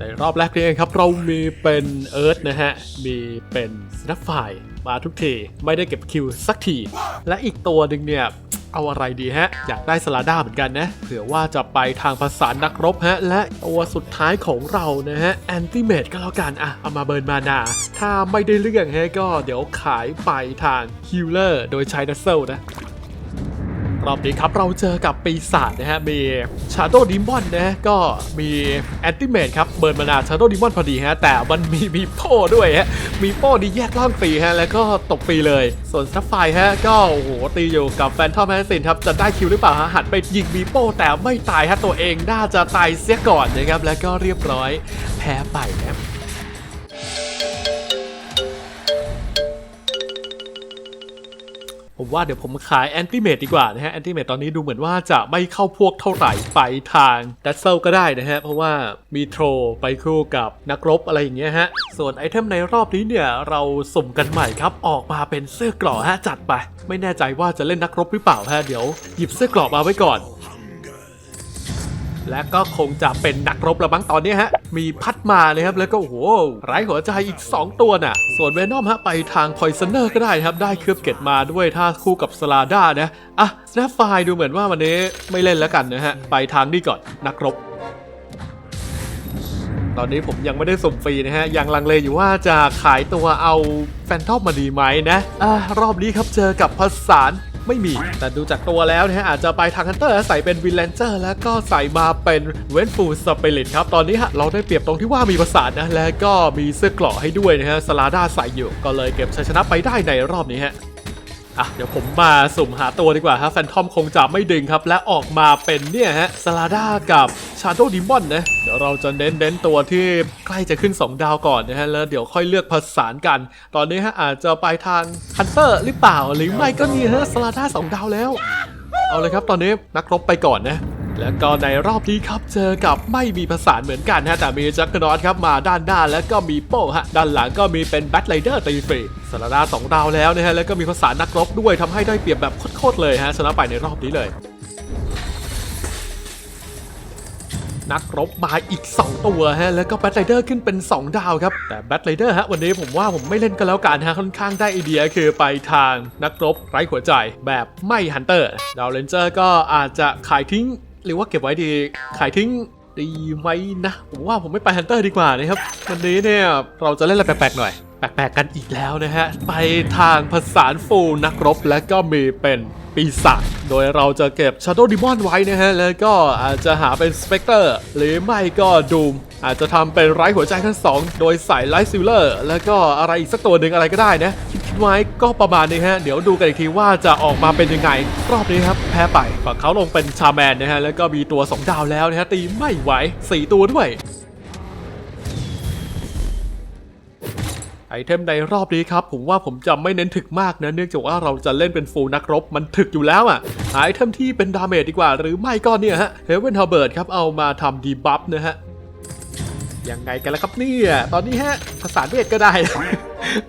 ในรอบแรกนี้เองครับ เรามีเป็นเอิร์ธนะฮะ มีเป็นสนับไฟมาทุกที ไม่ได้เก็บคิวสักที และอีกตัวหนึ่งเนี่ย เอาอะไรดีฮะ อยากได้สลาด้าเหมือนกันนะ เผื่อว่าจะไปทางภาษานักรบฮะ และตัวสุดท้ายของเรานะฮะ แอนติเมตก็แล้วกันอะเอามาเบิร์นมานา ถ้าไม่ได้เรื่องฮะก็เดี๋ยวขายไปทางฮิลเลอร์โดยใช้ดัซเซลนะ รอบนี้ครับเราเจอกับปีศาจนะฮะ มีชาโดดิมอนนะก็มีแอนติเม e ครับเบิร์นมานาชาโดดิมอนพอดีฮะ แต่มันมีมีโป้ด้วยฮะ มีโป้ดีแยกล่างฟรีฮะ แล้วก็ตกฟรีเลย ส่วนซัฟไฟฮะ ก็โอ้โหตีอยู่กับแฟนทอมแมสซินครับ จะได้คิวหรือเปล่าฮะหันไปยิงมีโป้แต่ไม่ตายฮะตัวเองน่าจะตายเสียก่อนนะครับแล้วก็เรียบร้อยแพ้ไปนะ ผมว่าเดี๋ยวผมขายแอนติเมทดีกว่านะฮะแอนติเมทตอนนี้ดูเหมือนว่าจะไม่เข้าพวกเท่าไหร่ไปทางดัซเซลก็ได้นะฮะ เพราะว่ามีโทรไปคู่กับนักรบอะไรอย่างเงี้ยฮะ ส่วนไอเทมในรอบนี้เนี่ย เราสุ่มกันใหม่ครับ ออกมาเป็นเสื้อกรอฮะจัดไป ไม่แน่ใจว่าจะเล่นนักรบหรือเปล่าฮะเดี๋ยวหยิบเสื้อกรอมาไว้ก่อน และก็คงจะเป็นนักรบละมั้งตอนนี้ฮะ มีพัดมาเลยครับ แล้วก็โอ้โหไร้หัวใจอีก 2 ตัวน่ะ ส่วนเวนอมฮะ ไปทางพอยซเนอร์ก็ได้ครับ ได้เครือบเกตมาด้วยถ้าคู่กับสลาด้านะ อะสแนปไฟดูเหมือนว่าวันนี้ไม่เล่นแล้วกันนะฮะ ไปทางนี้ก่อนนักรบตอนนี้ผมยังไม่ได้สุ่มฟรีนะฮะ ยังลังเลอยู่ว่าจะขายตัวเอาแฟนทอมมาดีไหมนะอ่ารอบนี้ครับเจอกับภาษาน ไม่มี แต่ดูจากตัวแล้วนะฮะอาจจะไปทางฮันเตอร์ใส่เป็นวินแลนเจอร์แล้วก็ใส่มาเป็นเวนฟูสเปริตครับ ตอนนี้ฮะเราได้เปรียบตรงที่ว่ามีประสานนะ และก็มีเสื้อกราะให้ด้วยนะฮะสลาด้าใส่อยู่ก็เลยเก็บชัยชนะไปได้ในรอบนี้ฮะ อะเดี๋ยวผมมาสุ่มหาตัวดีกว่าฮะแฟนทอมคงจะไม่ดึงครับ และออกมาเป็นเนี่ยฮะสลาด้ากับชาโดดิมอนนะ เดี๋ยวเราจะเน้นเน้นตัวที่ใกล้จะขึ้น 2 ดาวก่อนนะฮะ แล้วเดี๋ยวค่อยเลือกผสานกัน ตอนนี้ฮะอาจจะไปทางฮันเตอร์หรือเปล่าหรือไม่ก็นี่ฮะสลาด้า2ดาวแล้ว เอาเลยครับตอนนี้นักรบไปก่อนนะ แล้วก็ในรอบนี้ครับเจอกับไม่มีผสานเหมือนกันฮะแต่มีจักรนอตครับมาด้านหน้าแล้วก็มีโป้ฮะด้านหลังก็มีเป็นแบทไรเดอร์ตีฟรีสารดาสองดาวแล้วนะฮะแล้วก็มีผสานักรบด้วยทำให้ได้เปรียบแบบโคตรๆเลยฮะชนะไปในรอบนี้เลย นักรบมาอีก 2 ตัวฮะแล้วก็แบทไรเดอร์ขึ้นเป็น 2 ดาวครับแต่แบทไรเดอร์ฮะวันนี้ผมว่าผมไม่เล่นก็แล้วกันฮะค่อนข้างได้ไอเดียคือไปทางนักรบไร้หัวใจแบบไม่ฮันเตอร์ดาวเลนเจอร์ก็อาจจะขายทิ้ง หรือว่าเก็บไว้ดีขายทิ้งดีไหมนะผมว่าผมไม่ไปฮันเตอร์ดีกว่านะครับ วันนี้เนี่ยเราจะเล่นอะไรแปลกๆหน่อย แปลกๆกันอีกแล้วนะฮะ ไปทางผสานฟูนักรบและก็มีเป็นปีศาจโดยเราจะเก็บ Shadow Demon ไว้นะฮะ แล้วก็อาจจะหาเป็น Spectre หรือไม่ก็ Doom อาจจะทำเป็นไร้หัวใจทั้งสองโดยใส่ Light Sealer แล้วก็อะไรอีกสักตัวหนึ่งอะไรก็ได้นะ คิดไว้ก็ประมาณนี้ฮะ เดี๋ยวดูกันอีกทีว่าจะออกมาเป็นยังไง รอบนี้ครับ แพ้ไปฝั่งเขาลงเป็นชาแมนนะฮะ แล้วก็มีตัว 2 ดาวแล้วนะฮะ ตีไม่ไหว 4 ตัวด้วย ไอเทมในรอบนี้ครับ ผมว่าผมจะไม่เน้นถึกมากนะ เนื่องจากว่าเราจะเล่นเป็นฟูลนักรบ มันถึกอยู่แล้วอะหาไอเทมที่เป็นดาเมจดีกว่า หรือไม่ก็เนี่ยฮะเฮเวนฮาร์เบิร์ดครับเอามาทำดีบัฟนะฮะ ยังไงกันล่ะครับเนี่ย ตอนนี้ฮะภาษาเวทก็ได้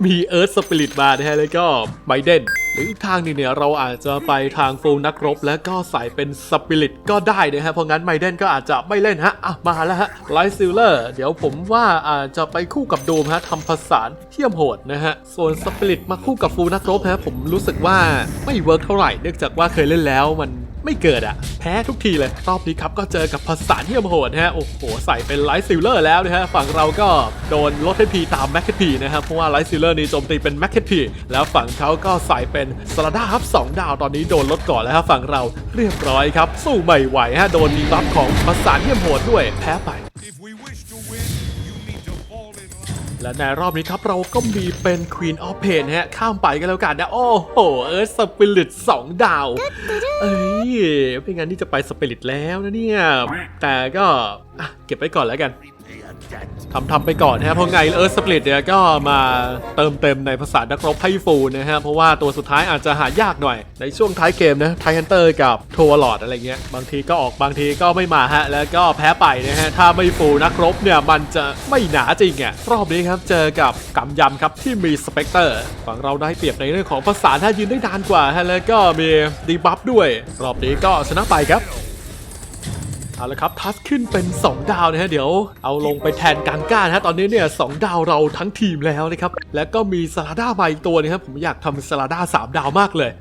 มีเอิร์ธสปิริตมานะฮะแล้วก็ไบเดนหรืออีกทางหนึงเนี่ยเราอาจจะไปทางฟูลนักรบ แล้วก็ใส่เป็นสปิริตก็ได้นะฮะเพราะงั้นไบเดนก็อาจจะไม่เล่นฮะอะมาแล้วฮะไลท์ซิลเลอร์เดี๋ยวผมว่าอาจจะไปคู่กับโดมฮะทำผสานเทียมโหดนะฮะส่วนสปิริตมาคู่กับฟูลนักรบฮะผมรู้สึกว่าไม่เวิร์กเท่าไหร่เนื่องจากว่าเคยเล่นแล้วมัน ไม่เกิดอะแพ้ทุกทีเลย รอบนี้ครับก็เจอกับภาษาที่ยมโหดนะฮะ โอ้โห ใส่เป็นไลท์ซิลเลอร์แล้วนะฮะ ฝั่งเราก็โดนลดให้พีตามแมคเคพีนะครับ เพราะว่าไลท์ซิลเลอร์นี่โจมตีเป็นแมคเคพีแล้วฝั่งเขาก็ใส่เป็นสลาด้าครับ2ดาวตอนนี้โดนลดก่อนแล้วฮะฝั่งเราเรียบร้อยครับ สู้ไม่ไหวฮะโดนดีบัฟของภาษาที่ยมโหดด้วยแพ้ไป และในรอบนี้ครับเราก็มีเป็น Queen of Pain ฮะ ข้ามไปกันแล้วกันนะ โอ้โห เอิร์ธสปิริตสองดาว เอ้ยไม่งั้นนี่จะไปสปิริตแล้วนะเนี่ย แต่ก็เก็บไว้ก่อนแล้วกัน ทำทำไปก่อนนะฮะเพราะไงเอิร์ธสปริตเนี่ยก็มาเติมเต็มในภาษานักรบให้ฟูลนะฮะเพราะว่าตัวสุดท้ายอาจจะหายากหน่อย ในช่วงท้ายเกมนะไทฮันเตอร์กับทัวร์ลอดอะไรเงี้ยบางทีก็ออกบางทีก็ไม่มาฮะแล้วก็แพ้ไปนะฮะถ้าไม่ฟูลนักรบเนี่ยมันจะไม่หนาจริงอะรอบนี้ครับเจอกับกำยำครับที่มีสเปกเตอร์ฝั่งเราได้เปรียบในเรื่องของภาษาถ้ายืนได้นานกว่าฮะแล้วก็มีดีบัฟด้วย รอบนี้ก็ชนะไปครับ เอาละครับทัสขึ้นเป็น 2 ดาวนะฮะเดี๋ยวเอาลงไปแทนกังก้านะฮะตอนนี้เนี่ยสดาวเราทั้งทีมแล้วนะครับแล้วก็มีสลาด้ามาอีกตัวนะครับผมอยากทำสลาด้า3 ดาวมากเลย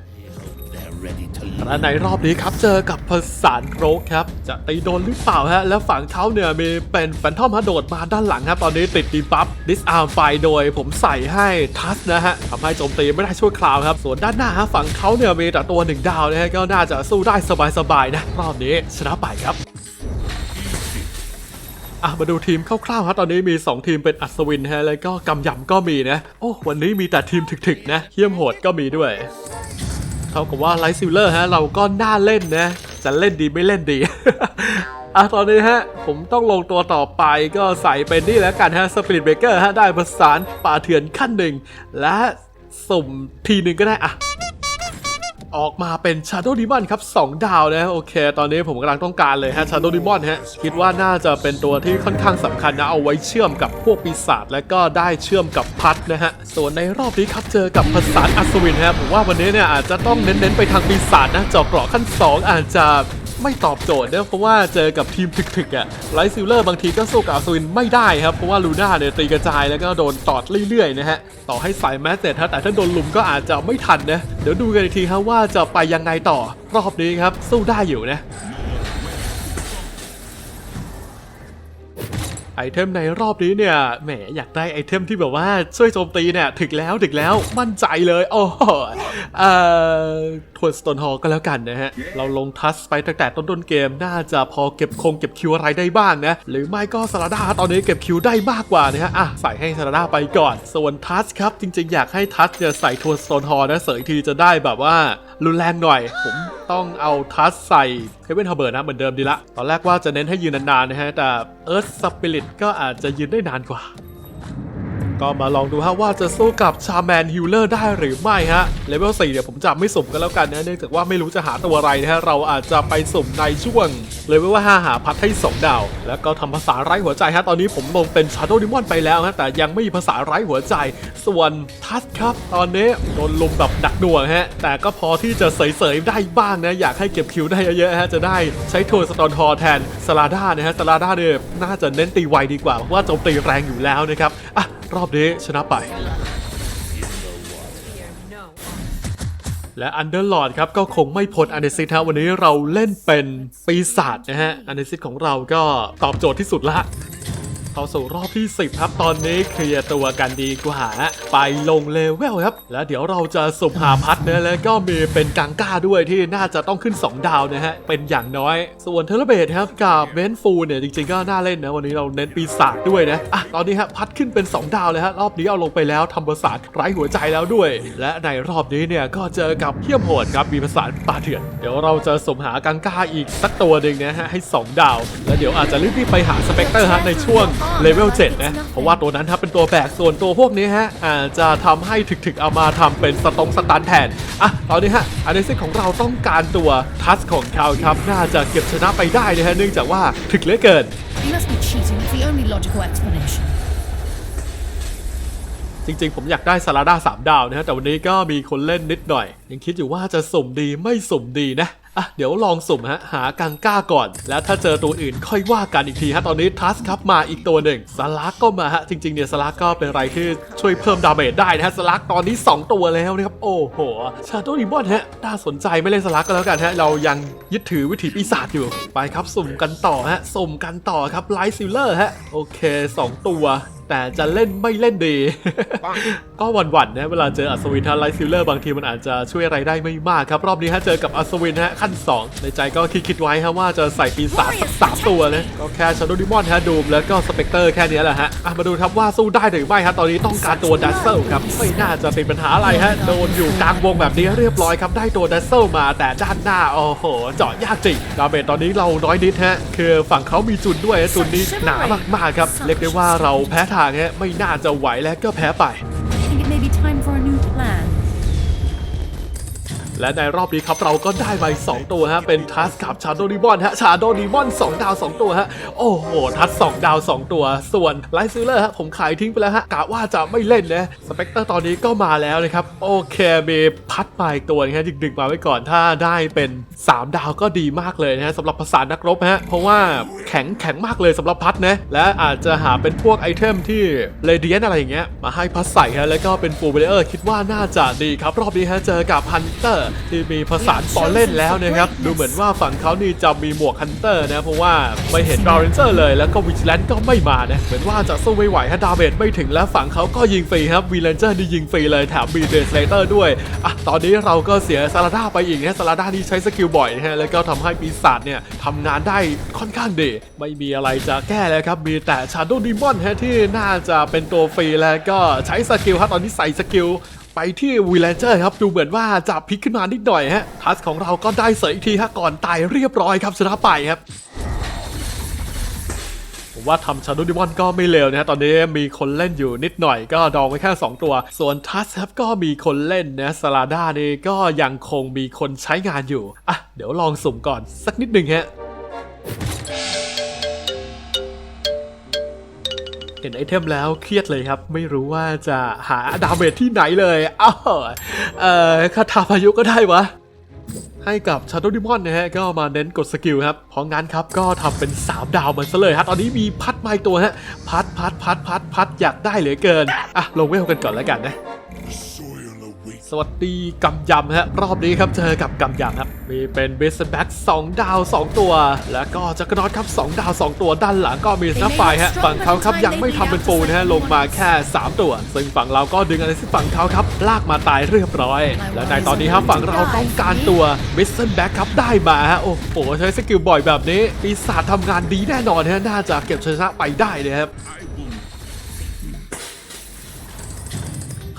และในรอบนี้ครับเจอกับพสานโรกครับ จะตีโดนหรือเปล่าฮะ แล้วฝั่งเขาเนี่ยมีเป็นแฟนทอมฮะโดดมาด้านหลังครับ ตอนนี้ติดดีบัฟดิสอาร์มไปโดยผมใส่ให้ทัสนะฮะทำให้โจมตีไม่ได้ช่วยคราวครับ ส่วนด้านหน้าฮะฝั่งเขาเนี่ยมีแต่ตัวหนึ่งดาวนะฮะก็น่าจะสู้ได้สบายๆนะ รอบนี้ชนะไปครับ อะมาดูทีมคร่าวๆครับตอนนี้มี 2 ทีมเป็นอัศวินฮะแล้วก็กำยำก็มีนะ โอ้วันนี้มีแต่ทีมถึกๆนะเฮี้ยมโหดก็มีด้วยเท่ากับว่าไลท์ซิลเลอร์ฮะเราก็น่าเล่นนะจะเล่นดีไม่เล่นดีอะตอนนี้ฮะ ผมต้องลงตัวต่อไปก็ใส่เป็นนี่แล้วกันฮะสปิริตเบเกอร์ฮะได้ประสานป่าเถื่อนขั้นหนึ่งและสุ่มทีหนึ่งก็ได้อะ ออกมาเป็น Shadow Demon ครับ 2 ดาวนะโอเค ตอนนี้ผมกำลังต้องการเลยฮะ Shadow Demon ฮะ คิดว่าน่าจะเป็นตัวที่ค่อนข้างสำคัญนะ เอาไว้เชื่อมกับพวกปีศาจและก็ได้เชื่อมกับพัดนะฮะ ส่วนในรอบนี้ครับเจอกับภาษานอัศวินฮะผมว่าวันนี้เนี่ยอาจจะต้องเน้นๆไปทางปีศาจนะจอกเกราะขั้น 2 อาจจะ ไม่ตอบโจทย์เนะเพราะว่าเจอกับทีมถึกๆอะไลท์ซิลเลอร์บางทีก็สู้กับอัศวินไม่ได้ครับ เพราะว่าลูน่าเนี่ยตีกระจายแล้วก็โดนตอดเรื่อยๆนะฮะ ต่อให้ใส่แมสเซจฮะแต่ถ้าโดนลุมก็อาจจะไม่ทันนะ เดี๋ยวดูกันอีกทีครับว่าจะไปยังไงต่อรอบนี้ครับ สู้ได้อยู่นะไอเทมในรอบนี้เนี่ยแหมอยากได้ไอเทมที่แบบว่าช่วยโจมตีเนี่ยถึกแล้วถึกแล้วมั่นใจเลย โอ้โหเอ่อ ทวนสโตนฮอลก็แล้วกันนะฮะ เราลงทัสไปตั้งแต่ต้นต้นๆเกม น่าจะพอเก็บคงเก็บคิวอะไรได้บ้างนะ หรือไม่ก็สลาด้าตอนนี้เก็บคิวได้มากกว่านะฮะ อะ ใส่ให้สลาด้าไปก่อน ส่วนทัสครับ จริงๆ อยากให้ทัสเนี่ยใส่ทวนสโตนฮอลนะ เสยอีกทีจะได้แบบว่ารุนแรงหน่อย ผมต้องเอาทัสใส่เฮเวนฮาเบิร์นะเหมือนเดิมดีละ ตอนแรกว่าจะเน้นให้ยืนนานๆนะฮะ แต่เอิร์ธสปิริตก็อาจจะยืนได้นานกว่า ก็มาลองดูฮะว่าจะสู้กับชาแมนฮิลเลอร์ได้หรือไม่ฮะเลเวล4เนี่ยผมจะไม่สุ่มกันแล้วกันนะเนื่องจากว่าไม่รู้จะหาตัวอะไรนะฮะเราอาจจะไปสุ่มในช่วงเลเวลว่า5หาพัดให้ 2 ดาว แล้วก็ทำภาษาไร้หัวใจฮะตอนนี้ผมลงเป็น Shadow Demon ไปแล้วฮะแต่ยังไม่มีภาษาไร้หัวใจ ส่วนทัสครับ ตอนนี้โดนลุมแบบหนักหน่วงฮะแต่ก็พอที่จะเสยๆได้บ้างนะอยากให้เก็บคิวได้เยอะๆฮะจะได้ใช้โทนสตอนฮอแทนสลาด้านะฮะสลาด้าเนี่ยน่าจะเน้นตีไวดีกว่าเพราะว่าโจมตีแรงอยู่แล้วนะครับอะ รอบนี้ชนะไป และอันเดอร์ลอดครับก็คงไม่พ้นอันเดซิตฮะวันนี้เราเล่นเป็นปีศาจนะฮะอันเดซิตของเราก็ตอบโจทย์ที่สุดละ เข้าสู่รอบที่ 10 ครับ ตอนนี้เคลียร์ตัวกันดีกว่าไปลงเลเวลครับ แล้วเดี๋ยวเราจะสุ่มหาพัดนะแล้วก็มีเป็นกังก้าด้วยที่น่าจะต้องขึ้น 2 ดาวนะฮะ เป็นอย่างน้อย ส่วนเทเลเบตครับกับเวนฟูเนี่ยจริงๆก็น่าเล่นนะ วันนี้เราเน้นปีศาจด้วยนะอะตอนนี้ฮะพัดขึ้นเป็น 2 ดาวเลยฮะรอบนี้เอาลงไปแล้วทำประสาทไร้หัวใจแล้วด้วย และในรอบนี้เนี่ยก็เจอกับเฮี้ยมโหดครับมีประสานป่าเถื่อนเดี๋ยวเราจะสุ่มหากังก้าอีกสักตัวหนึ่งนะฮะให้ 2 ดาว แล้วเดี๋ยวอาจจะรีบไปหาสเปกเตอร์ฮะในช่วงเลเวล7นะเพราะว่าตัวนั้นครับเป็นตัวแบกส่วนตัวพวกนี้ฮะอาจจะทำให้ถึกๆเอามาทำเป็นสตองสตันแทนอะตอนนี้ฮะอันนี้ซิของเราต้องการตัวทัสของเขาครับน่าจะเก็บชนะไปได้นะฮะเนื่องจากว่าถึกเหลือเกิน You must be cheating. It's the only logical explanation. จริงๆ ผมอยากได้ซาลาด้า3ดาวนะฮะแต่วันนี้ก็มีคนเล่นนิดหน่อย ยังคิดอยู่ว่าจะสุ่มดีไม่สุ่มดีนะ อะเดี๋ยวลองสุ่มฮะหากังก้าก่อน แล้วถ้าเจอตัวอื่นค่อยว่ากันอีกทีฮะตอนนี้ทัสครับมาอีกตัวหนึ่งสลักก็มาฮะจริงๆเนี่ยสลักก็เป็นอะไรที่ช่วยเพิ่มดาเมจได้นะฮะสลักตอนนี้ 2 ตัวแล้วนะครับโอ้โหชาโตนิมอนฮะน่าสนใจไม่เล่นสลักก็แล้วกันฮะเรายังยึดถือวิถีปีศาจอยู่ไปครับสุ่มกันต่อฮะสุ่มกันต่อครับไลท์ซิลเลอร์ฮะโอเค 2 ตัวแต่จะเล่นไม่เล่นดี ก็หวั่นๆนะเวลาเจออัศวินฮะไลท์ซิลเลอร์บางทีมันอาจจะช่วยอะไรได้ไม่มากครับ รอบนี้ฮะเจอกับอัศวินฮะขั้น 2 ในใจก็คิดๆไว้ฮะว่าจะใส่ปีศาจสักสามตัวนะก็แค่ชาโดดิมอนฮะดูมแล้วก็สเปกเตอร์แค่นี้แหละฮะอะมาดูครับว่าสู้ได้หรือไม่ฮะตอนนี้ต้องการตัวดัซเซลครับไม่น่าจะเป็นปัญหาอะไรฮะโดนอยู่กลางวงแบบนี้เรียบร้อยครับได้ตัวดัซเซลมาแต่ด้านหน้าโอ้โหเจาะยากจริงดาเมจตอนนี้เราน้อยนิดฮะคือฝั่งเขามีจุนด้วยฮะจุนนี้หนามากๆครับเรียกได้ว่าเราแพ้ทางฮะไม่น่าจะไหวและก็แพ้ไป และในรอบนี้ครับเราก็ได้มาอีกสองตัวฮะเป็นทัสกับชาโดดีมอนฮะชาโดดีมอน2ดาว 2 ตัวฮะโอ้โหทัส2ดาว 2 ตัว ส่วนไลซ์ซิลเลอร์ฮะผมขายทิ้งไปแล้วฮะกะว่าจะไม่เล่นนะสเปกเตอร์ตอนนี้ก็มาแล้วนะครับโอเคมีพัดมาอีกตัวนะฮะดึกๆมาไว้ก่อนถ้าได้เป็น 3 ดาวก็ดีมากเลยนะฮะสำหรับภาษานักรบฮะเพราะว่าแข็งแข็งมากเลยสำหรับพัดนะและอาจจะหาเป็นพวกไอเทมที่เรเดียนอะไรอย่างเงี้ยมาให้พัดใส่ฮะแล้วก็เป็นฟูลเบลเออร์คิดว่าน่าจะดีครับรอบนี้ฮะเจอกับฮันเตอร์ที่มีภาษาฟอลเล่นแล้วนะครับ ดูเหมือนว่าฝั่งเขานี่จะมีหมวกฮันเตอร์นะ เพราะว่าไม่เห็นดาวเรนเจอร์เลยแล้วก็วิจิแลนก็ไม่มานะ เหมือนว่าจะสู้ไม่ไหวฮะดาเมจไม่ถึงและฝั่งเขาก็ยิงฟรีครับวีเลนเจอร์นี่ยิงฟรีเลยแถมมีเดสเลเตอร์ด้วยอะตอนนี้เราก็เสียซาลาด้าไปอีกนะซาลาด้านี่ใช้สกิลบ่อยนะฮะแล้วก็ทำให้ปีศาจเนี่ยทำงานได้ค่อนข้างดี ไม่มีอะไรจะแก้แล้วครับมีแต่ชาโด w ดีมอนฮะที่น่าจะเป็นตัวฟรีแล้วก็ใช้สกิลครับตอนนี้ใส่สกิล ไปที่วีเลนเจอร์ครับดูเหมือนว่าจะพลิกขึ้นมานิดหน่อยฮะทัสของเราก็ได้เสยอีกทีฮะก่อนตายเรียบร้อยครับชนะไปครับผมว่าทำชาโดดิมอนก็ไม่เลวนะฮะตอนนี้มีคนเล่นอยู่นิดหน่อยก็ดองไว้แค่ 2 ตัว ส่วนทัสครับก็มีคนเล่นนะสลาด้านี่ก็ยังคงมีคนใช้งานอยู่อะเดี๋ยวลองสุ่มก่อนสักนิดหนึ่งฮะ เห็นไอเทมแล้วเครียดเลยครับ ไม่รู้ว่าจะหาดาเมจที่ไหนเลยอ้าวเอ่อคาถาพายุก็ได้วะ ให้กับชาร์ดดิมอนนะฮะ ก็มาเน้นกดสกิลครับ เพราะงั้นครับก็ทำเป็น 3 ดาวมันซะเลยฮะ ตอนนี้มีพัดไม้ตัวฮะ พัดพัดพัดพัดพัดอยากได้เหลือเกิน อะ ลงเวลกันก่อนแล้วกันนะ สวัสดีกำยำฮะรอบนี้ครับเจอกับกำยำครับ มีเป็นเบสแบ็ก2ดาว 2 ตัว แล้วก็จักรนอตครับ 2 ดาว 2 ตัวด้านหลังก็มีสนับไฟฮะฝั่งเขาครับยังไม่ทำเป็นฟูลนะฮะลงมาแค่ 3 ตัว ซึ่งฝั่งเราก็ดึงอะไรที่ฝั่งเขาครับ ลากมาตายเรียบร้อย และในตอนนี้ครับฝั่งเราต้องการตัวบิสเซนแบ็กครับได้มาฮะโอ้โหใช้สกิลบ่อยแบบนี้ปีศาจทำงานดีแน่นอนฮะน่าจะเก็บชัยชนะไปได้นะครับ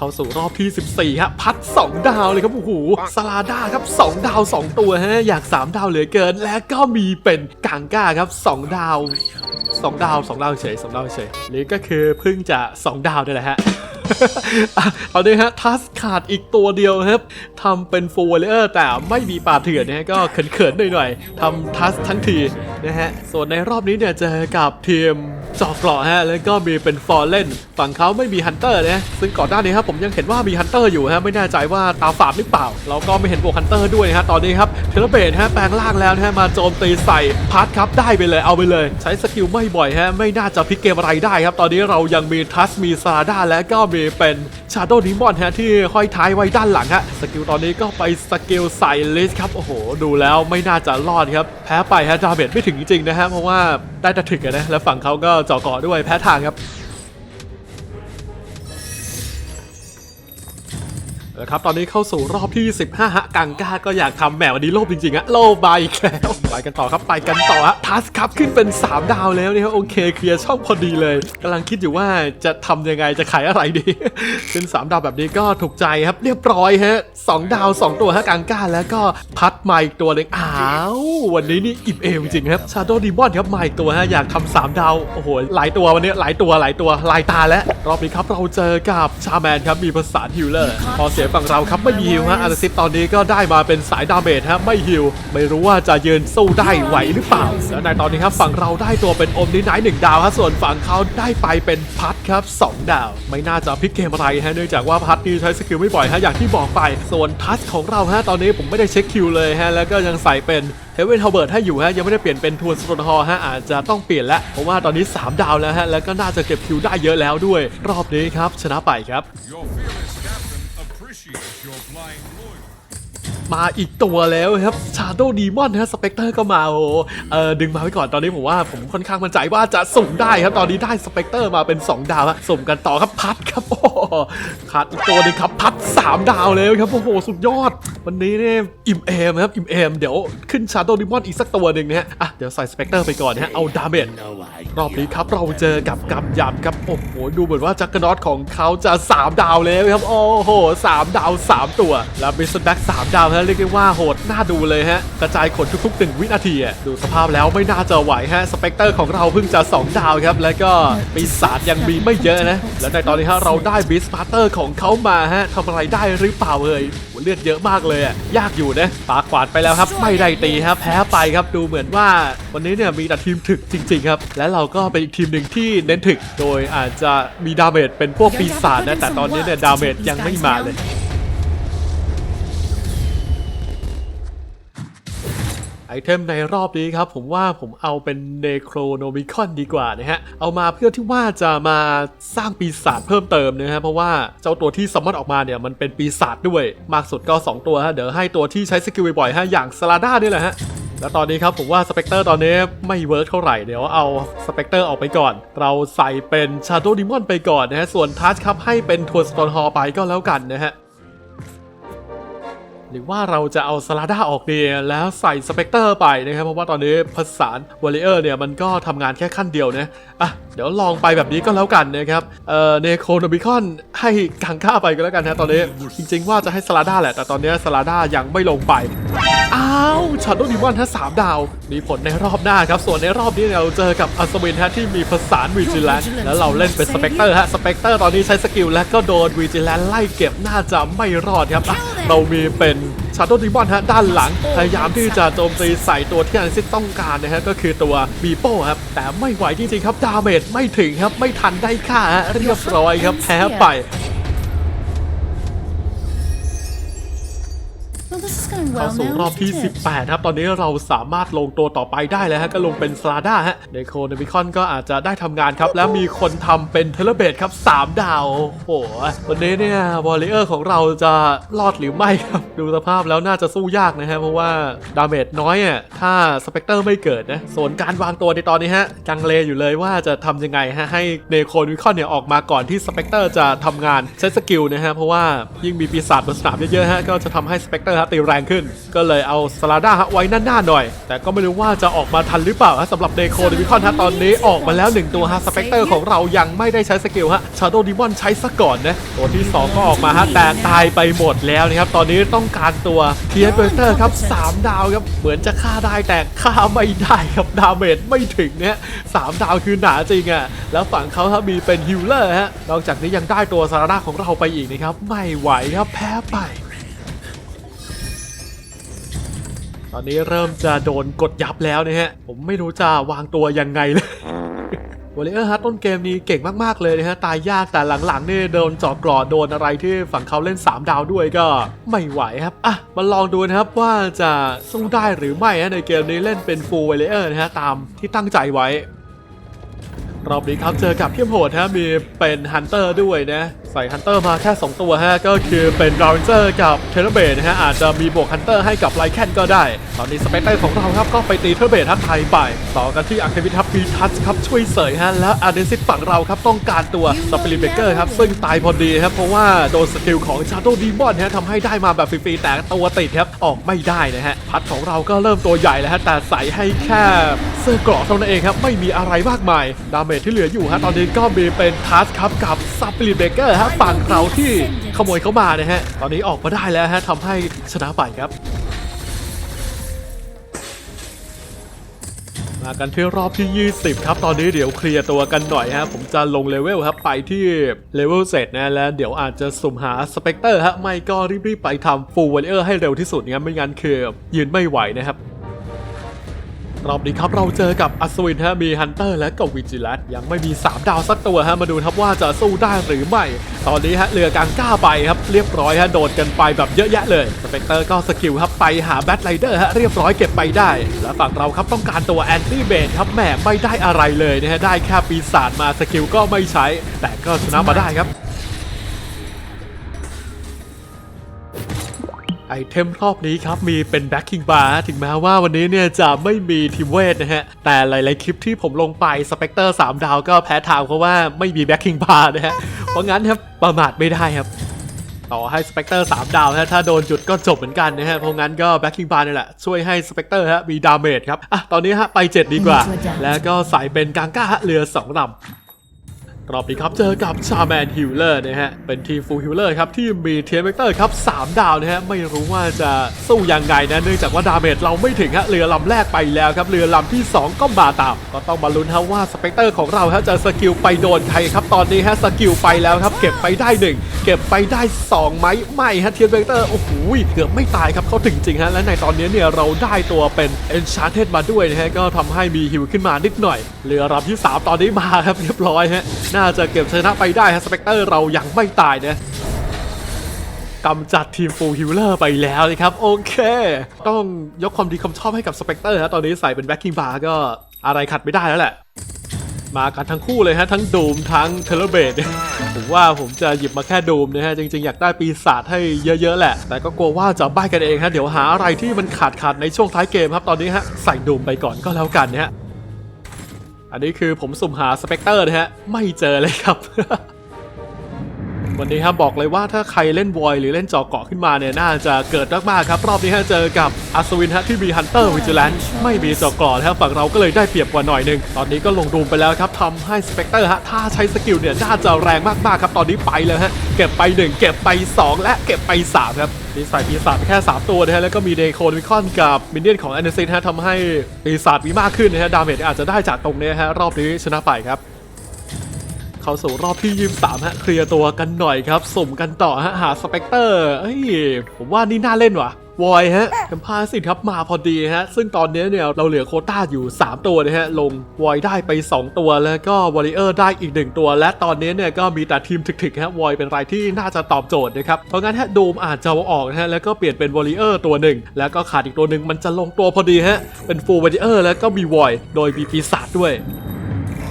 เข้าสู่รอบที่ 14ฮะพัด 2 ดาวเลยครับโอ้โหสลาด้าครับ 2 ดาว 2 ตัวฮะ อยาก 3 ดาวเหลือเกิน และก็มีเป็นกังก้าครับ 2 ดาว 2 ดาว 2 ดาวเฉย2ดาวเฉยหรือก็คือเพิ่งจะ 2 ดาวนี่แหละฮะ เอาดิฮะทัสขาดอีกตัวเดียวครับทำเป็นฟูลเลอร์แต่ไม่มีป่าเถื่อนนะฮะก็เขินๆหน่อยๆทำทัสทั้งทีนะฮะส่วนในรอบนี้เนี่ยเจอกับทีมจอกเกราะฮะแล้วก็มีเป็นฟอร์เล่นฝั่งเขาไม่มีฮันเตอร์นะซึ่งก่อนหน้านี้ครับผมยังเห็นว่ามีฮันเตอร์อยู่ฮะไม่แน่ใจว่าตาฝาดหรือเปล่าเราก็ไม่เห็นบวกฮันเตอร์ด้วยนะฮะตอนนี้ครับเทเลเบตฮะแปลงร่างแล้วนะฮะมาโจมตีใส่พัดครับได้ไปเลยเอาไปเลย ใช้สกิลไม่บ่อยฮะไม่น่าจะพลิกเกมอะไรได้ครับ ตอนนี้เรายังมีทัสมีซาด้าและก็มีเป็นชาโด w ดิมอนฮะที่ห้อยท้ายไว้ด้านหลังฮะสกิลตอนนี้ก็ไปสกิลใส่ลิสครับโอ้โห ดูแล้วไม่น่าจะรอดครับ แพ้ไปฮะดาเมจไม่ถึงจริงๆนะฮะเพราะว่าได้แต่ถึกนะแล้วฝั่งเขาก็เจาะเกาะด้วยแพ้ทางครับนะครับตอนนี้เข้าสู่รอบที่ 15ฮะกังก้าก็อยากทำแหมวันนี้โลภจริงๆอะโลภบายอีกแล้วไปกันต่อครับไปกันต่อฮะทัสครับขึ้นเป็น 3 ดาวแล้วเนี่ยโอเคเคลียร์ช่องพอดีเลยกำลังคิดอยู่ว่าจะทำยังไงจะขายอะไรดีขึ้น3 ดาวแบบนี้ก็ถูกใจครับเรียบร้อยฮะ2ดาว 2 ตัวฮะกังก้าแล้วก็พัดมาอีกตัวหนึ่งอ้าววันนี้นี่อิ่มเอมจริงครับชาโดดีมอนครับมาอีกตัวฮะอยากทำสามดาวโอ้โหหลายตัววันนี้หลายตัวหลายตัวลายตาแล้วรอบนี้ครับเราเจอกับชาแมนครับมีภาษาฮิลเลอร์พอเสียฝั่งเราครับไม่มีฮิลฮะอาร์ซิปตอนนี้ก็ได้มาเป็นสายดาเมจฮะไม่ฮิลไม่รู้ว่าจะยืนสูได้ไหวหรือเปล่า แล้วในตอนนี้ครับฝั่งเราได้ตัวเป็นอมนิไนท์หนึ่งดาวฮะส่วนฝั่งเขาได้ไปเป็นพัดครับสองดาว ไม่น่าจะพลิกเกมอะไรฮะเนื่องจากว่าพัดนี่ใช้สกิลไม่บ่อยฮะอย่างที่บอกไป ส่วนทัชของเราฮะตอนนี้ผมไม่ได้เช็คคิวเลยฮะแล้วก็ยังใส่เป็นเฮเวนเฮเบิร์ตให้อยู่ฮะยังไม่ได้เปลี่ยนเป็นทวนสโตนฮอฮะอาจจะต้องเปลี่ยนแล้วเพราะว่าตอนนี้ 3 ดาวแล้วฮะแล้วก็น่าจะเก็บคิวได้เยอะแล้วด้วย รอบนี้ครับชนะไปครับ มาอีกตัวแล้วครับชาโด w ดีมอนฮะสเปกเตอร์ก็มาโอ้เออดึงมาไว้ก่อนตอนนี้ผมว่าผมค่อนข้างมั่นใจว่าจะสุ่มได้ครับตอนนี้ได้สเปกเตอร์มาเป็น 2 ดาวฮะสุ่มกันต่อครับพัดครับโอ้โหขาดอีกตัวหนึงครับพัด 3 ดาวเลยครับโอ้โหสุดยอด วันนี้เนี่ยอิ่มเอมครับอิ่มเอมเดี๋ยวขึ้นชาโด w ดีมอนอีกสักตัวหนึ่งนะฮะอะเดี๋ยวใส่สเปกเตอร์ไปก่อนนะฮะเอาดาเมจรอบนี้ครับเราเจอกับกำยำครับโอ้โหดูเหมือนว่าจักรนอตของเขาจะ 3 ดาวแล้วครับโอ้โห3ดาว 3 ตัว แล้วบิสแบ็ก3ดาวฮะเรียกได้ว่าโหดน่าดูเลยฮะ กระจายขนทุกๆหนึ่งวินาทีอะดูสภาพแล้วไม่น่าจะไหวฮะ สเปกเตอร์ของเราเพิ่งจะ 2 ดาวครับ แล้วก็ปีศาจยังมีไม่เยอะนะ แล้วในตอนนี้ฮะเราได้บิสปาร์เตอร์ของเขามาฮะทำอะไรได้หรือเปล่าเอ่ยโหเลือดเยอะมากเลยอะยากอยู่นะปากขวาดไปแล้วครับ ไม่ได้ตีครับแพ้ไปครับดูเหมือนว่าวันนี้เนี่ยมีแต่ทีมถึกจริง ๆ ครับ และเราก็เป็นอีกทีมหนึ่งที่เน้นถึก โดยอาจจะมีดาเมจเป็นพวกปีศาจนะแต่ตอนนี้เนี่ยดาเมจยังไม่มาเลย ไอเทมในรอบนี้ครับ ผมว่าผมเอาเป็นเนโครโนมิคอนดีกว่านะฮะ เอามาเพื่อที่ว่าจะมาสร้างปีศาจเพิ่มเติมนะฮะ เพราะว่าเจ้าตัวที่ซัมมอนออกมาเนี่ย มันเป็นปีศาจด้วย มากสุดก็ 2 ตัวฮะ เดี๋ยวให้ตัวที่ใช้สกิลบ่อยๆฮะ อย่างสลาด้านี่แหละฮะแล้วตอนนี้ครับผมว่าสเปกเตอร์ตอนนี้ไม่เวิร์กเท่าไหร่เดี๋ยวเอาสเปกเตอร์ออกไปก่อน เราใส่เป็นชาโด w ดิมอนไปก่อนนะฮะ ส่วนทัชครับให้เป็นทัวร์สโตนฮอไปก็แล้วกันนะฮะ หรือว่าเราจะเอาสลาด้าออกดีแล้วใส่สเปกเตอร์ไปนะครับ เพราะว่าตอนนี้ภาษานวอลเลอร์เนี่ยมันก็ทำงานแค่ขั้นเดียวนะอะเดี๋ยวลองไปแบบนี้ก็แล้วกันนะครับเอ่อเนโครโนบิคอนให้กังค่าไปก็แล้วกันนะตอนนี้จริง ๆ ว่าจะให้สลาด้าแหละ แต่ตอนนี้สลาด้ายังไม่ลงไปอ้าวชาโดดิมอนฮะสามดาว มีผลในรอบหน้าครับ ส่วนในรอบนี้เราเจอกับอัศวินฮะที่มีภาษานวีจิแลนแล้วเราเล่นเป็นสเปกเตอร์ฮะสเปกเตอร์ตอนนี้ใช้สกิลและก็โดนวีจิแลนไล่เก็บน่าจะไม่รอดครับอะ เรามีเป็นชาโดดิมอนฮะด้านหลัง พยายามที่จะโจมตีใส่ตัวที่อันซิตต้องการนะฮะก็คือตัวบีโป้ครับ แต่ไม่ไหวจริงๆครับดาเมจไม่ถึงครับ ไม่ทันได้ค่าฮะเรียบร้อยครับแพ้ไป เข้า well สู่ now. รอบที่ 18 ครับ ตอนนี้เราสามารถลงตัวต่อไปได้แล้วฮะ ก็ลงเป็นสลาด้าฮะเดโคเนบิคอนก็อาจจะได้ทำงานครับ แล้วมีคนทำเป็นเทเลเบตครับ 3 ดาว โอ้โห วันนี้เนี่ยวอลเลเยอร์ของเราจะรอดหรือไม่ครับ ดูสภาพแล้วน่าจะสู้ยากนะฮะ เพราะว่าดาเมจน้อยอะ ถ้าสเปกเตอร์ไม่เกิดนะ ส่วนการวางตัวในตอนนี้ฮะจังเลอยู่เลยว่าจะทำยังไงฮะ ให้เนโคเนบิคอนเนี่ยออกมาก่อนที่สเปกเตอร์จะทำงานใช้สกิลนะฮะ เพราะว่ายิ่งมีปีศาจบนสนามเยอะๆฮะ ก็จะทำให้สเปกเตอร์ฮะตีแรงขึ้น ก็เลยเอาสลาด้าฮะไว้หน้าๆหน่อย แต่ก็ไม่รู้ว่าจะออกมาทันหรือเปล่าฮะสำหรับเดโคเดวิคอนฮะตอนนี้ออกมาแล้ว 1 ตัวฮะสเปกเตอร์ของเรายังไม่ได้ใช้สกิลฮะชาโดดิมอนใช้ซะก่อนนะตัวที่ 2 ก็ออกมาฮะแต่ตายไปหมดแล้วนะครับตอนนี้ต้องการตัวเทียเบอร์เตอร์ครับ3ดาวครับเหมือนจะฆ่าได้แต่ฆ่าไม่ได้ครับดาเมจไม่ถึงเนี่ยสามดาวคือหนาจริงอะ่ะแล้วฝั่งเขาครับมีเป็นฮิลเลอร์ฮะนอกจากนี้ยังได้ตัวซาร่าของเราไปอีกนะครับไม่ไหวครับแพ้ไป ตอนนี้เริ่มจะโดนกดยับแล้วนะฮะ ผมไม่รู้จะวางตัวยังไงเลยวอลเลอร์ฮะต้นเกมนี้เก่งมาก ๆ เลยนะฮะ ตายยากแต่หลัง ๆ นี่โดนจอกกรอดโดนอะไรที่ฝั่งเขาเล่น 3 ดาวด้วยก็ไม่ไหวครับ อะ มาลองดูนะครับว่าจะสู้ได้หรือไม่ฮะในเกมนี้เล่นเป็นฟูลวอลเลอร์นะฮะ ตามที่ตั้งใจไว้ รอบนี้ครับเจอกับพี่โหดฮะมีเป็นฮันเตอร์ด้วยนะ ใส่ฮันเตอร์มาแค่ 2 ตัวฮะ ก็คือเป็นราวนเจอร์กับเทเลเบตนะฮะ อาจจะมีบวกฮันเตอร์ให้กับไลแคนก็ได้ ตอนนี้สเปกเตอร์ของเราครับก็ไปตีเทเลเบตทัดไทยไป ต่อกันที่อัคเทวิทับปีทัชครับช่วยเสยฮะ แล้วอาเดนซิตฝั่งเราครับต้องการตัวสปิริตเบเกอร์ครับซึ่งตายพอดีครับเพราะว่าโดนสกิลของชาโดดีมอนฮะทำให้ได้มาแบบฟรีๆแต่ตัวติดครับออกไม่ได้นะฮะพัดของเราก็เริ่มตัวใหญ่แล้วฮะแต่ใส่ให้แค่เสื้อกราะเท่านั้นเองครับไม่มีอะไรมากมายดาเมจที่เหลืออยู่ฮะตอนนี้ก็มีเป็นทัชครับกับสปิริตเบเกอร์ฮะฝั่งเราที่ขโมยเข้ามานะฮะ ตอนนี้ออกมาได้แล้วฮะทำให้ชนะไปครับ มากันที่รอบที่ 20 ครับ ตอนนี้เดี๋ยวเคลียร์ตัวกันหน่อยฮะ ผมจะลงเลเวลครับ ไปที่เลเวลเสร็จนะแล้วเดี๋ยวอาจจะสุ่มหาสเปกเตอร์ฮะ ไม่ก็รีบๆไปทำฟูลเวลเออร์ให้เร็วที่สุดเนี่ยไม่งั้นคือยืนไม่ไหวนะครับ รอบนี้ครับเราเจอกับอัศวินฮะมีฮันเตอร์และกับวิจิลัสยังไม่มี 3 ดาวสักตัวฮะมาดูครับว่าจะสู้ได้หรือไม่ ตอนนี้ฮะเรือกลางกล้าไปครับเรียบร้อยฮะโดดกันไปแบบเยอะแยะเลยสเปกเตอร์ก็สกิลครับไปหาแบทไรเดอร์ฮะเรียบร้อยเก็บไปได้ และฝั่งเราครับต้องการตัวแอนตี้เบนครับแหมไม่ได้อะไรเลยนะฮะได้แค่ปีศาจมาสกิลก็ไม่ใช้ แต่ก็ชนะมาได้ครับ ไอเทมรอบนี้ครับ มีเป็นแบ็คคิงบาร์ถึงแม้ว่าวันนี้เนี่ยจะไม่มีทีมเวทนะฮะ แต่หลายๆคลิปที่ผมลงไปสเปกเตอร์3ดาวก็แพ้ทางเพราะว่าไม่มีแบ็คคิงบาร์นะฮะ เพราะงั้นครับประมาทไม่ได้ครับ ต่อให้สเปกเตอร์3ดาวฮะถ้าโดนจุดก็จบเหมือนกันนะฮะ เพราะงั้นก็แบ็คคิงบาร์นี่แหละ ช่วยให้สเปกเตอร์ฮะมีดาเมจครับอะตอนนี้ฮะไป 7 ดีกว่า แล้วก็ใส่เป็นกางก้าฮะเรือ2ลำ รอบนี้ครับเจอกับชาแมนฮิลเลอร์นะฮะ เป็นทีมฟูลฮิลเลอร์ครับ ที่มีเทียมเวกเตอร์ครับ 3 ดาวนะฮะ ไม่รู้ว่าจะสู้ยังไงนะ เนื่องจากว่าดาเมจเราไม่ถึงฮะเรือลำแรกไปแล้วครับ เรือลำที่ 2 ก็มาตาม ก็ต้องมาลุ้นฮะว่าสเปกเตอร์ของเราฮะจะสกิลไปโดนใครครับ ตอนนี้ฮะสกิลไปแล้วครับ เก็บไปได้ 1 เก็บไปได้ 2 ไหมไม่ฮะเทียมเวกเตอร์โอ้โหเกือบไม่ตายครับเขาถึงจริงฮะและในตอนนี้เนี่ยเราได้ตัวเป็น Enchanted มาด้วยนะฮะก็ทำให้มีฮิวขึ้นมานิดหน่อย เรือลำที่ 3 ตอนนี้มาครับเรียบร้อยฮะน่าจะเก็บชนะไปได้ฮะสเปกเตอร์เรายังไม่ตายนะกำจัดทีมฟูลฮิลเลอร์ไปแล้วนะครับ โอเค ต้องยกความดีความชอบให้กับสเปกเตอร์ฮะตอนนี้ใส่เป็นแบ็คกิ้งบาร์ก็อะไรขัดไม่ได้แล้วแหละ มากันทั้งคู่เลยฮะ ทั้งดูมทั้งเทเลเบดผมว่าผมจะหยิบมาแค่ดูมนะฮะ จริง ๆ อยากได้ปีศาจให้เยอะ ๆ แหละ แต่ก็กลัวว่าจะบ้ายกันเองฮะ เดี๋ยวหาอะไรที่มันขาดขาดในช่วงท้ายเกมครับตอนนี้ฮะใส่ดูมไปก่อนก็แล้วกันนะฮะ อันนี้คือผมสุ่มหาสเปกเตอร์นะฮะ ไม่เจอเลยครับ วันนี้ครับบอกเลยว่าถ้าใครเล่นวอยหรือเล่นจอเกาะขึ้นมาเนี่ยน่าจะเกิดมากๆครับ รอบนี้ฮะเจอกับอัศวินฮะที่มีฮันเตอร์วิจิแลนไม่มีจอเกาะนะครับฝั่งเราก็เลยได้เปรียบกว่าหน่อยหนึง ตอนนี้ก็ลงดูมไปแล้วครับทำให้สเปกเตอร์ฮะถ้าใช้สกิลเนี่ยน่าจะแรงมากๆครับตอนนี้ไปเลยฮะเก็บไป 1 เก็บไป 2 และเก็บไป3ครับ มีใส่ปีศาจแค่ 3 ตัวนะฮะแล้วก็มีเดโคนิคอนกับมินเนี่ยนของแอนเดอร์ซินฮะทำให้ปีศาจมีมากขึ้นนะฮะดาเมจอาจจะได้จากตรงนี้ฮะรอบนี้ชนะไปครับ เข้าสู่รอบที่23ฮะเคลียร์ตัวกันหน่อยครับสุ่มกันต่อฮะหาสเปกเตอร์เอ้ยผมว่านี่น่าเล่นว่ะ วอยฮะแคมพาสิครับมาพอดีฮะ ซึ่งตอนนี้เนี่ยเราเหลือโคต้าอยู่ 3 ตัวนะฮะ ลงวอยได้ไป 2 ตัวแล้วก็วอริเออร์ได้อีก 1 ตัว และตอนนี้เนี่ยก็มีแต่ทีมถึกๆฮะวอยเป็นรายที่น่าจะตอบโจทย์นะครับ เพราะงั้นฮะโดมอาจจะเอาออกนะฮะแล้วก็เปลี่ยนเป็นวอริเออร์ตัวหนึ่งแล้วก็ขาดอีกตัวหนึ่งมันจะลงตัวพอดีฮะเป็นฟูลวอริเออร์แล้วก็มีวอยโดยมีปีศาจด้วย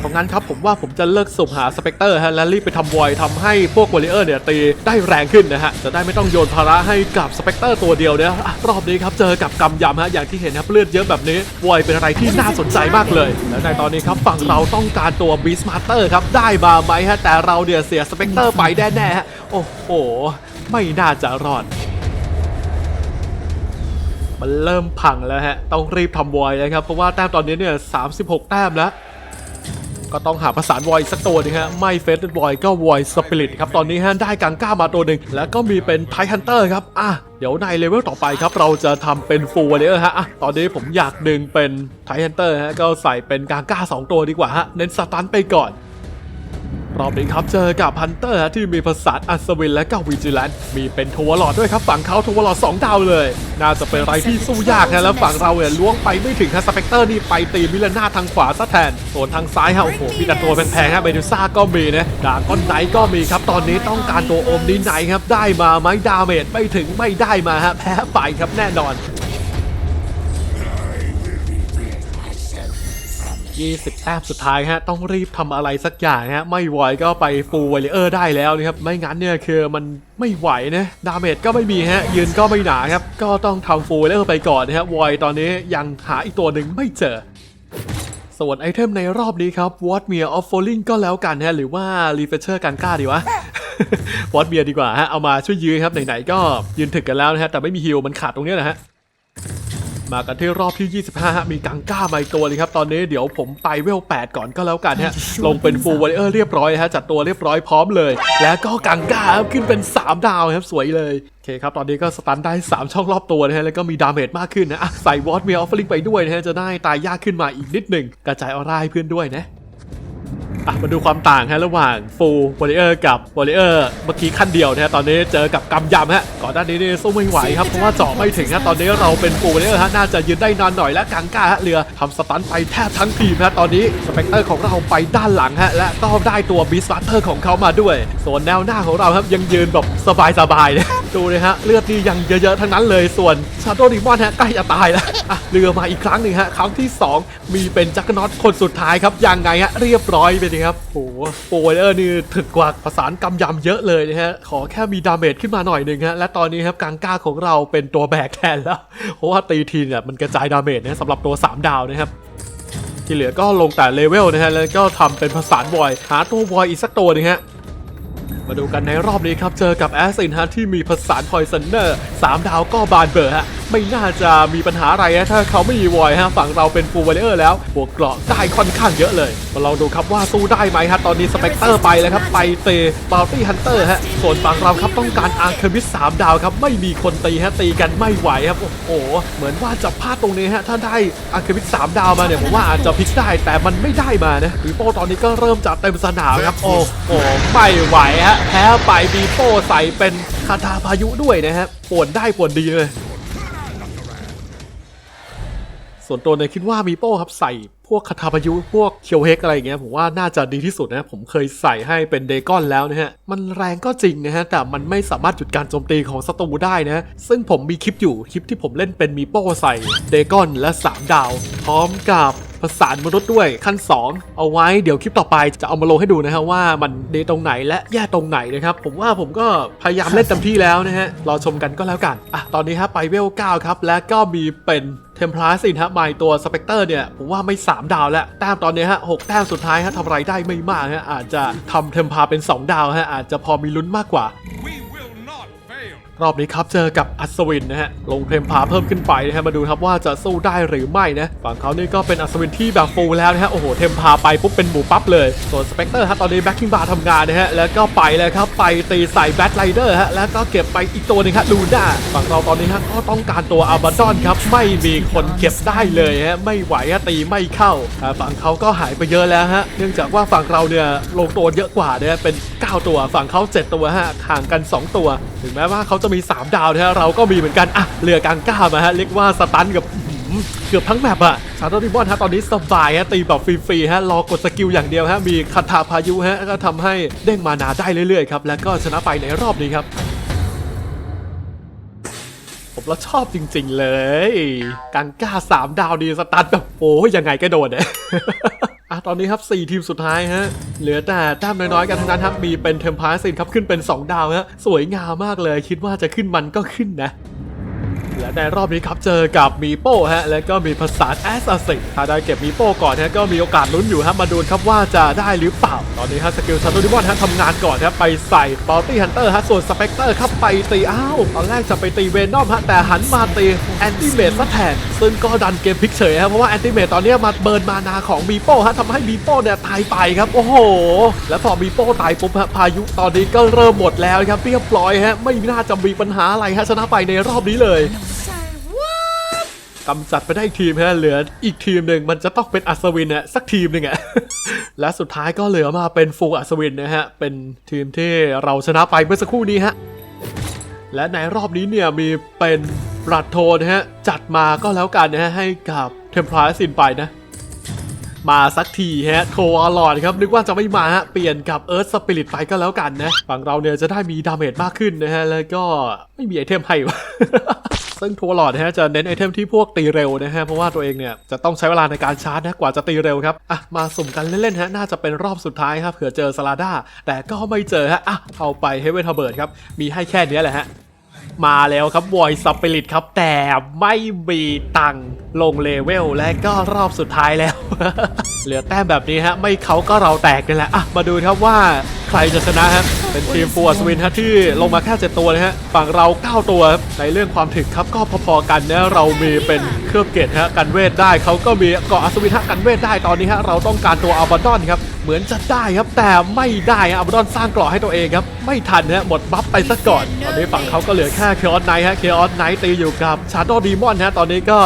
เพราะงั้นครับผมว่าผมจะเลิกสุ่มหาสเปกเตอร์ฮะและรีบไปทำวอยทำให้พวกวอริเออร์เนี่ยตีได้แรงขึ้นนะฮะจะได้ไม่ต้องโยนภาระให้กับสเปกเตอร์ตัวเดียวเนี่ยรอบนี้ครับเจอกับกำยำฮะอย่างที่เห็นครับเลือดเยอะแบบนี้วอยเป็นอะไรที่น่าสนใจมากเลย และในตอนนี้ครับฝั่งเราต้องการตัวบีสมาร์เตอร์ครับได้มาไหมฮะแต่เราเนี่ยเสียสเปกเตอร์ไปแน่ๆฮะโอ้โห ไม่น่าจะรอดมันเริ่มพังแล้วฮะ ต้องรีบทำวอยเลยครับ เพราะว่าแต้มตอนนี้เนี่ย 36 แต้มแล้ว ก็ต้องหาประสานวอยสักตัวนึงฮะไม่เฟสวอยก็วอยสปิริตครับตอนนี้ฮะได้กังก้ามาตัวหนึ่งแล้วก็มีเป็นไทฮันเตอร์ครับอะเดี๋ยวในเลเวลต่อไปครับเราจะทำเป็นฟูลเลยอร์ฮะอะตอนนี้ผมอยากดึงเป็นไทฮันเตอร์ฮะก็ใส่เป็นกางก้า 2 ตัวดีกว่าฮะเน้นสตันไปก่อน รอบนี้ครับเจอกับฮันเตอร์ที่มีภาษาอัศวินและก็วิจิแลนมีเป็นทัวร์ลอดด้วยครับฝั่งเขาทัวร์ลอด2ดาวเลย น่าจะเป็นอะไรที่สู้ยากนะแล้วฝั่งเราเนี่ยล้วงไปไม่ถึงฮะสเปกเตอร์นี่ไปตีมิลาน่าทางขวาซะแทนส่วนทางซ้ายฮะโอ้โหมีแต่ตัวแพงๆฮะเบดูซ่าก็มีนะดาก้อนไนก็มีครับตอนนี้ต้องการตัวโอมนินไนครับได้มาไหมดาเมจไม่ถึงไม่ได้มาฮะแพ้ไปครับแน่นอน 20แต้มสุดท้ายฮะต้องรีบทำอะไรสักอย่างฮะไม่ไหวก็ไปฟูลไวเลอร์ได้แล้วนะครับไม่งั้นเนี่ยคือมันไม่ไหวนะดาเมจก็ไม่มีฮะยืนก็ไม่หนาครับก็ต้องทำฟูลไวเลอร์ไปก่อนนะฮะวอยตอนนี้ยังหาอีกตัวหนึ่งไม่เจอส่วนไอเทมในรอบนี้ครับ What m e r of Falling ก็แล้วกันฮะหรือว่า Refresher กันกล้าดีวะ What m e r ดีกว่าฮะเอามาช่วยยืนครับไหนๆก็ยืนถึกกันแล้วนะฮะแต่ไม่มีฮิลมันขาดตรงเนี้ยนะฮะ มากันที่รอบที่ 25ฮะมีกังก้ามาอีกตัวเลยครับ ตอนนี้เดี๋ยวผมไปเวล 8 ก่อนก็แล้วกันฮะ ลงเป็นฟูลวอริเออร์เรียบร้อยฮะ จัดตัวเรียบร้อยพร้อมเลย แล้วก็กังก้าครับขึ้นเป็น 3 ดาวครับ สวยเลยโอเคครับ ตอนนี้ก็สตันได้ 3 ช่องรอบตัวนะฮะ แล้วก็มีดาเมจมากขึ้นนะอะใส่วอตเมียออฟฟลิงไปด้วยนะฮะ จะได้ตายยากขึ้นมาอีกนิดหนึ่ง กระจายออร่าให้เพื่อนด้วยนะ อะมาดูความต่างฮะระหว่างฟูลวอริเออร์กับวอริเออร์เมื่อกี้ขั้นเดียวนะฮะตอนนี้เจอกับกำยำฮะก่อนหน้านี้นี่สู้ไม่ไหวครับเพราะว่าเจาะไม่ถึงฮะตอนนี้เราเป็นฟูลวอริเออร์ฮะน่าจะยืนได้นานหน่อยและกังก้าฮะเรือทำสตันไปแทบทั้งทีมฮะตอนนี้สเปกเตอร์ของเราไปด้านหลังฮะและก็ได้ตัวบีสบัตเตอร์ของเขามาด้วย ส่วนแนวหน้าของเราครับยังยืนแบบสบายๆนะดูเลยฮะเลือดนี่ยังเยอะๆทั้งนั้นเลยส่วนชาโดว์ดิมอนฮะใกล้จะตายแล้วอะเรือมาอีกครั้งหนึ่งฮะครั้งที่สองมีเป็นจักรน็อตคนสุดท้ายครับยังไงฮะเรียบร้อยไปเลยครับโอ้โหโปเวอร์นี่ถึกกว่าประสานกำยำเยอะเลยนะฮะ ขอแค่มีดาเมจขึ้นมาหน่อยหนึ่งฮะ และตอนนี้ครับกางก้าของเราเป็นตัวแบกแทนแล้ว เพราะว่าตีทีเนี่ยมันกระจายดาเมจนะสำหรับตัว 3 ดาวนะครับ ที่เหลือก็ลงแต่เลเวลนะฮะ แล้วก็ทำเป็นผสานบอย หาตัวบอยอีกสักตัวหนึงฮะ มาดูกันในรอบนี้ครับ เจอกับแอสซินฮะที่มีผสานพอยซันเนอร์สามดาวก็บานเบอร์ฮะ ไม่น่าจะมีปัญหาอะไรนะถ้าเขาไม่มีวอยฮะ ฝั่งเราเป็นฟูลเวเลอร์แล้วบวกเกราะได้ค่อนข้างเยอะเลย มาลองดูครับว่าสู้ได้ไหมฮะ ตอนนี้สเปกเตอร์ไปแล้วครับ ไปเตะบาลตี้ฮันเตอร์ฮะ ส่วนฝั่งเราครับต้องการอาร์เคมิสสามดาวครับ ไม่มีคนตีฮะตีกันไม่ไหวครับ โอ้โห เหมือนว่าจะพลาดตรงนี้ฮะ ถ้าได้อาร์เคมิสสามดาวมาเนี่ยผมว่าอาจจะพลิกได้แต่มันไม่ได้มานะบีโป้ตอนนี้ก็เริ่มจะเต็มสนามครับ โอ้โห ไม่ไหวฮะแพ้ไปบีโป้ใส่เป็นคาถาพายุด้วยนะฮะปวนได้ปวนดีเลย ส่วนตัวเนี่ยคิดว่ามีโป้ครับใส่พวกคาถาพายุพวกเคียวเฮกอะไรอย่างเงี้ยผมว่าน่าจะดีที่สุดนะผมเคยใส่ให้เป็นเดกอนแล้วนะฮะ มันแรงก็จริงนะฮะ แต่มันไม่สามารถหยุดการโจมตีของศัตรูได้นะ ซึ่งผมมีคลิปอยู่คลิปที่ผมเล่นเป็นมีโป้ใส่เดกอนและ 3 ดาว พร้อมกับ ภาษานมนุษย์ด้วยขั้น 2 เอาไว้เดี๋ยวคลิปต่อไปจะเอามาลงให้ดูนะฮะว่ามันดีตรงไหนและแย่ตรงไหนนะครับ ผมว่าผมก็พยายามเล่นเต็มที่แล้วนะฮะรอชมกันก็แล้วกันอะตอนนี้ฮะไปเวล9ครับและก็มีเป็นเทมเพลาสินฮะไมตัวสเปกเตอร์เนี่ยผมว่าไม่ 3 ดาวแล้วแต้มตอนนี้ฮะหกแต้มสุดท้ายฮะทำไรได้ไม่มากฮะอาจจะทำเทมเพลาเป็น 2 ดาวฮะอาจจะพอมีลุ้นมากกว่า รอบนี้ครับเจอกับอัศวินนะฮะลงเทมพาเพิ่มขึ้นไปนะฮะมาดูครับว่าจะสู้ได้หรือไม่นะฝั่งเขานี่ก็เป็นอัศวินที่แบบฟูลแล้วนะฮะโอ้โหเทมพาไปปุ๊บเป็นหมูปั๊บเลยส่วนสเปกเตอร์ฮะตอนนี้แบ็คกิ้งบาร์ทำงานนะฮะแล้วก็ไปเลยครับไปตีใส่แบทไรเดอร์ฮะแล้วก็เก็บไปอีกตัวหนึงครับลูน่าฝั่งเราตอนนี้ฮะก็ต้องการตัวอาบาดอนครับไม่มีคนเก็บได้เลยฮะไม่ไหวฮะตีไม่เข้าอ่าฝั่งเขาก็หายไปเยอะแล้วฮะเนื่องจากว่าฝั่งเราเนี่ยลงตัวเยอะกว่าเนี่ยเป็น 9 ตัวฝั่งเขา7ตัวฮะห่างกัน 2 ตัว ถึงแม้ว่าเขาจะมี 3 ดาวนะฮะเราก็มีเหมือนกันอะเรือกลางก้ามาฮะเรียกว่าสตันกับเกือบทั้งแมปอะชาร์ลดิบอนฮะตอนนี้สบายฮะตีแบบฟรีๆฮะรอกดสกิลอย่างเดียวฮะมีคาถาพายุฮะก็ทำให้เด้งมานาได้เรื่อยๆครับแล้วก็ชนะไปในรอบนี้ครับผมละชอบจริง ๆ เลย กังก้า3ดาวดีสตาร์ทแบบโอ้ยยังไงก็โดนเนี่ย ตอนนี้ครับ 4 ทีมสุดท้ายฮะ เหลือแต่แต้มน้อยๆกันทั้งนั้นครับ มีเป็นเทมพาสินครับ ขึ้นเป็น 2 ดาวฮะ สวยงามมากเลย คิดว่าจะขึ้นมันก็ขึ้นนะ และในรอบนี้ครับเจอกับมีโป้ฮะและก็มีภาษาแอสซัสซิถ้าได้เก็บมีโป้ก่อนฮะก็มีโอกาสลุ้นอยู่ฮะมาดูครับว่าจะได้หรือเปล่า ตอนนี้ฮะสกิลชาร์ลดิบอนฮะทำงานก่อนฮะไปใส่บอตี้ฮันเตอร์ฮะส่วนสเปกเตอร์ครับไปตีอ้าวตอนแรกจะไปตีเวนอมฮะแต่หันมาตีแอนติเมทซะแทนซึ่งก็ดันเกมพลิกเฉยฮะเพราะว่าแอนติเมทตอนนี้มาเบิร์นมานาของมีโป้ฮะทำให้มีโป้เนี่ยตายไปครับโอ้โห แล้วพอมีโป้ตายปุ๊บฮะพายุตอนนี้ก็เริ่มหมดแล้วครับเรียบร้อยฮะไม่น่าจะมีปัญหาอะไรฮะชนะไปในรอบนี้เลย กำจัดไปได้ทีมฮะเหลืออีกทีมหนึ่งมันจะต้องเป็นอัศวินอะสักทีมหนึ่งอะและสุดท้ายก็เหลือมาเป็นฟูอัศวินนะฮะเป็นทีมที่เราชนะไปเมื่อสักครู่นี้ฮะและในรอบนี้เนี่ยมีเป็นปรัดโทนะฮะจัดมาก็แล้วกันนะฮะให้กับเทมพลาสินไปนะ มาสักทีฮะโทรอลอดครับนึกว่าจะไม่มาฮะเปลี่ยนกับเอิร์ธสปิริตไปก็แล้วกันนะฝั่งเราเนี่ยจะได้มีดาเมจมากขึ้นนะฮะแล้วก็ไม่มีไอเทมให้วะซึ่งทัวร์หลอดนะฮะจะเน้นไอเทมที่พวกตีเร็วนะฮะเพราะว่าตัวเองเนี่ยจะต้องใช้เวลาในการชาร์จนะกว่าจะตีเร็วครับอะมาสุ่มกันเล่นๆฮะน่าจะเป็นรอบสุดท้ายครับเผื่อเจอสลาด้าแต่ก็ไม่เจอฮะอะเอาไปเฮเวนทเบิร์ดครับมีให้แค่นี้แหละฮะ มาแล้วครับวอยสปิริตครับ แต่ไม่มีตังลงเลเวลและก็รอบสุดท้ายแล้ว เหลือแต้มแบบนี้ฮะ ไม่เขาก็เราแตกนี่แหละอะมาดูครับว่าใครจะชนะฮะ เป็นทีมฟัวสวินฮะที่ลงมาแค่7ตัวนะฮะ ฝั่งเรา 9 ตัวครับในเรื่องความถึกครับก็พอๆกันนะเรามีเป็นเครือบเกตฮะกันเวทได้เขาก็มีเกาะอัศวินฮะกันเวทได้ตอนนี้ฮะเราต้องการตัวอัลบาดอนครับ เหมือนจะได้ครับแต่ไม่ได้ฮะอัลบาดอนสร้างเกราะให้ตัวเองครับ ไม่ทันฮะหมดบัฟไปซะก่อนตอนนี้ฝั่งเขาก็เหลือแค่เคออสไนท์ฮะเคออสไนท์ตีอยู่กับชาร์โดดีมอนฮะตอนนี้ก็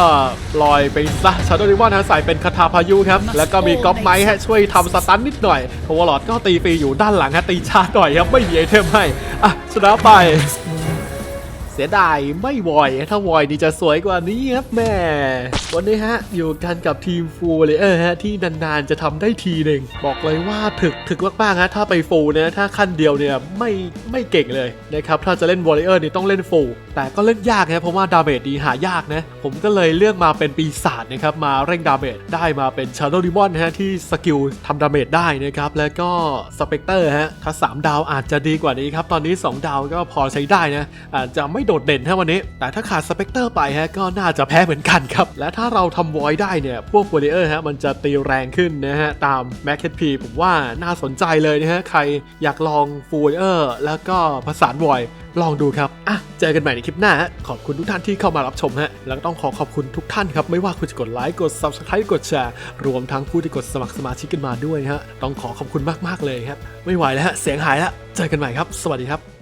ลอยไปซะชาร์โดดีมอนฮะใส่เป็นคาถาพายุครับแล้วก็มีก๊อปไมท์ฮะช่วยทำสตันนิดหน่อยโทวอลอดก็ตีฟรีอยู่ด้านหลังฮะตีชาร์หน่อยครับไม่มีไอเทมให้อะชนะไป เสียดายไม่วอย ถ้าวอยดีจะสวยกว่านี้ครับแม่ วันนี้ฮะ อยู่กันกับทีมฟูลเลยเออฮะ ที่นานๆจะทำได้ทีหนึ่ง บอกเลยว่าถึกถึกมากๆฮะ ถ้าไปฟูลเนี่ยถ้าขั้นเดียวเนี่ยไม่ไม่เก่งเลยนะครับ ถ้าจะเล่นวอลเลเยอร์นี่ต้องเล่นฟูลแต่ก็เล่นยากนะเพราะว่าดาเมจดีหายากนะ ผมก็เลยเลือกมาเป็นปีศาจนะครับ มาเร่งดาเมจได้มาเป็นชาร์โดดิมอนฮะที่สกิลทำดาเมจได้นะครับ แล้วก็สเปกเตอร์ฮะถ้า 3 ดาวอาจจะดีกว่านี้ครับตอนนี้ 2 ดาวก็พอใช้ได้นะอาจจะไม่โดดเด่นถ้าวันนี้ แต่ถ้าขาดสเปกเตอร์ไปฮะก็น่าจะแพ้เหมือนกันครับ และถ้าเราทำ void ได้เนี่ยพวก warrior ฮะมันจะตีแรงขึ้นนะฮะตาม max HP ผมว่าน่าสนใจเลยนะฮะใครอยากลอง full warrior แล้วก็ผสาน void ลองดูครับ อะ เจอกันใหม่ในคลิปหน้า ขอบคุณทุกท่านที่เข้ามารับชมฮะ แล้วก็ต้องขอขอบคุณทุกท่านครับ ไม่ว่าคุณจะกดไลค์ กด subscribe กดแชร์ รวมทั้งผู้ที่กดสมัครสมาชิกกันมาด้วยฮะ ต้องขอขอบคุณมาก ๆ เลยครับ ไม่ไหวแล้วฮะ เสียงหายแล้ว เจอกันใหม่ครับ สวัสดีครับ